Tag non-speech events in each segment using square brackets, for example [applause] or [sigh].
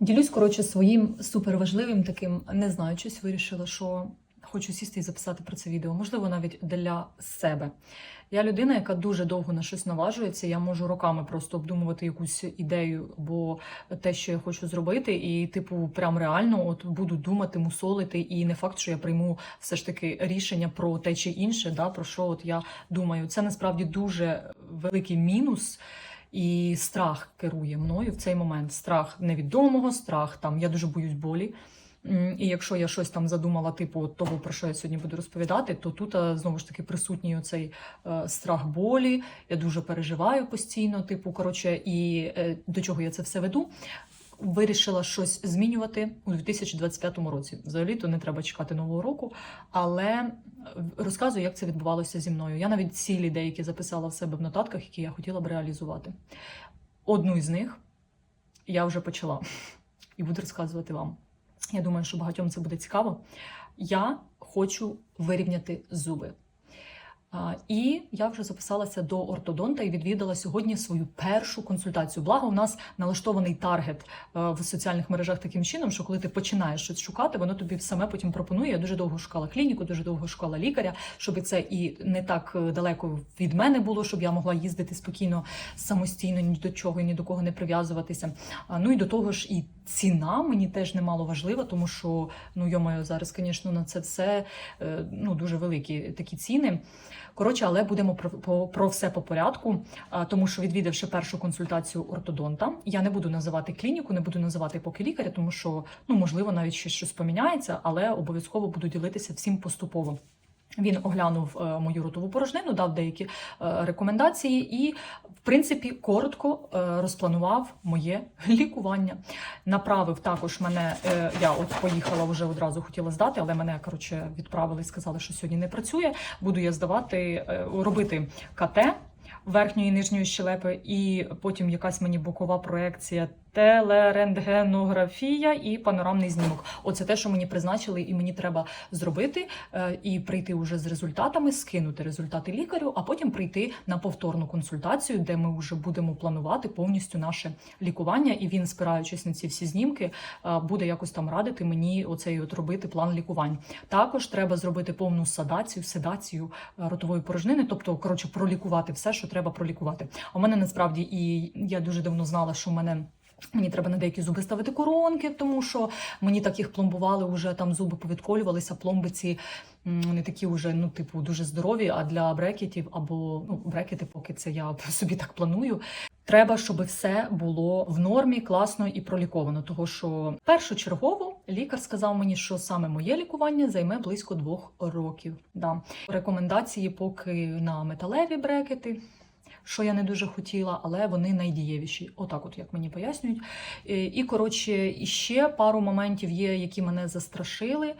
Ділюсь, коротше, своїм суперважливим таким, не знаю, щось вирішила, що хочу сісти і записати про це відео, можливо, навіть для себе. Я людина, яка дуже довго на щось наважується. Я можу роками просто обдумувати якусь ідею, або те, що я хочу зробити, і, типу, прям реально от буду думати, мусолити, і не факт, що я прийму все ж таки рішення про те чи інше, да, про що от я думаю. Це насправді дуже великий мінус. І страх керує мною в цей момент. Страх невідомого, страх там я дуже боюсь болі. І якщо я щось там задумала, типу того, про що я сьогодні буду розповідати, то тут знову ж таки присутній оцей е, страх болі. Я дуже переживаю постійно, типу, коротше, і е, до чого я це все веду. Вирішила щось змінювати у 2025 році. Взагалі то не треба чекати нового року, але е, розказую, як це відбувалося зі мною. Я навіть цілі деякі записала в себе в нотатках, які я хотіла б реалізувати. Одну із них я вже почала і буду розказувати вам. Я думаю, що багатьом це буде цікаво. Я хочу вирівняти зуби. І я вже записалася до ортодонта і відвідала сьогодні свою першу консультацію. Благо, у нас налаштований таргет е, в соціальних мережах таким чином, що коли ти починаєш щось шукати, воно тобі саме потім пропонує. Я дуже довго шукала клініку, дуже довго шукала лікаря, щоб це і не так е, далеко від мене було, щоб я могла їздити спокійно самостійно, ні до чого, ні до кого не прив'язуватися. Ну і до того ж, і ціна мені теж немало важлива, тому що ну йомаю зараз, звісно, на це все е, ну дуже великі такі ціни. Коротше, але будемо про, по- про все по порядку, тому що відвідавши першу консультацію ортодонта, я не буду називати клініку, не буду називати поки лікаря, тому що ну можливо навіть ще щось поміняється, але обов'язково буду ділитися всім поступово. Він оглянув е, мою ротову порожнину, дав деякі е, рекомендації і, в принципі, коротко е, розпланував моє [laughs] лікування. Направив також мене. я от поїхала вже одразу хотіла здати, але мене коротше відправили і сказали, що сьогодні не працює. Буду я здавати, робити КТ верхньої і нижньої щелепи, і потім якась мені бокова проекція. Телерентгенографія і панорамний знімок. Оце те, що мені призначили, і мені треба зробити е, і прийти уже з результатами, скинути результати лікарю, а потім прийти на повторну консультацію, де ми вже будемо планувати повністю наше лікування. І він, спираючись на ці всі знімки, е, буде якось там радити мені оцей от робити план лікувань. Також треба зробити повну садацію, седацію е, ротової порожнини, тобто коротше пролікувати все, що треба пролікувати. А у мене насправді і я дуже давно знала, що в мене. Мені треба на деякі зуби ставити коронки, тому що мені так їх пломбували, вже там зуби повідколювалися, пломби ці не такі вже, ну, типу, дуже здорові. А для брекетів або ну, брекети, поки це я [laughs] собі так планую. Треба, щоб все було в нормі, класно і проліковано. Того що першочергово лікар сказав мені, що саме моє лікування займе близько двох років. Да. Рекомендації поки на металеві брекети що я не дуже хотіла, але вони найдієвіші. Отак, от як мені пояснюють. Е, І коротше, ще пару моментів є, які мене застрашили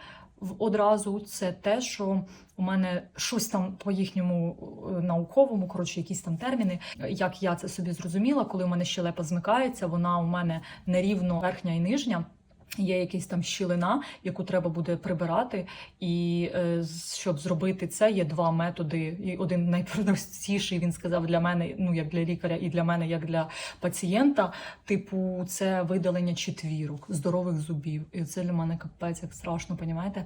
одразу. Це те, що у мене щось там по їхньому е, науковому, коротше, якісь там терміни. Як я це собі зрозуміла, коли у мене щелепа змикається, вона у мене нерівно верхня і нижня. Є якась там щілина, яку треба буде прибирати, і е, щоб зробити це, є два методи. І один найпростіший він сказав для мене, ну як для лікаря, і для мене, як для пацієнта. Типу, це видалення четвірок, здорових зубів. І це для мене капець, як страшно, понімаєте?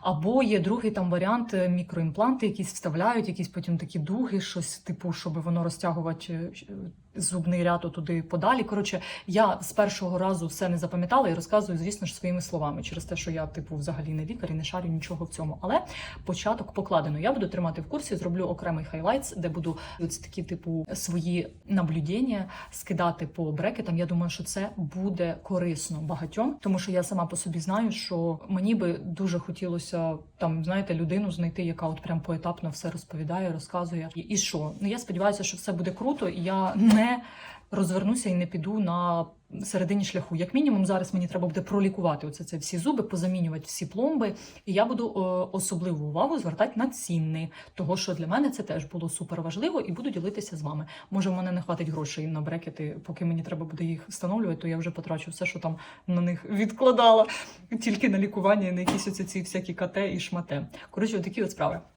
Або є другий там варіант е, мікроімпланти, якісь вставляють, якісь потім такі дуги, щось типу, щоб воно розтягувати е, зубний ряд туди подалі. Коротше, я з першого разу все не запам'ятала і розказую, звісно ж, своїми словами, через те, що я, типу, взагалі не лікар і не шарю нічого в цьому. Але початок покладено. Я буду тримати в курсі, зроблю окремий хайлайтс, де буду ось такі, типу, свої наблюдення скидати по брекетам. Я думаю, що це буде корисно багатьом, тому що я сама по собі знаю, що мені би дуже хотілося там, знаєте, людину знайти, яка от прям поетапно все розповідає, розказує. І, і що? Ну я сподіваюся, що все буде круто, і я не розвернуся і не піду на середині шляху. Як мінімум, зараз мені треба буде пролікувати оце це всі зуби, позамінювати всі пломби. І я буду е, особливу увагу звертати на ціни, того що для мене це теж було супер важливо, і буду ділитися з вами. Може, в мене не хватить грошей на брекети, поки мені треба буде їх встановлювати, то я вже потрачу все, що там на них відкладала, тільки на лікування, на якісь оці ці всякі КТ і шмате. Коротше, такі от справи.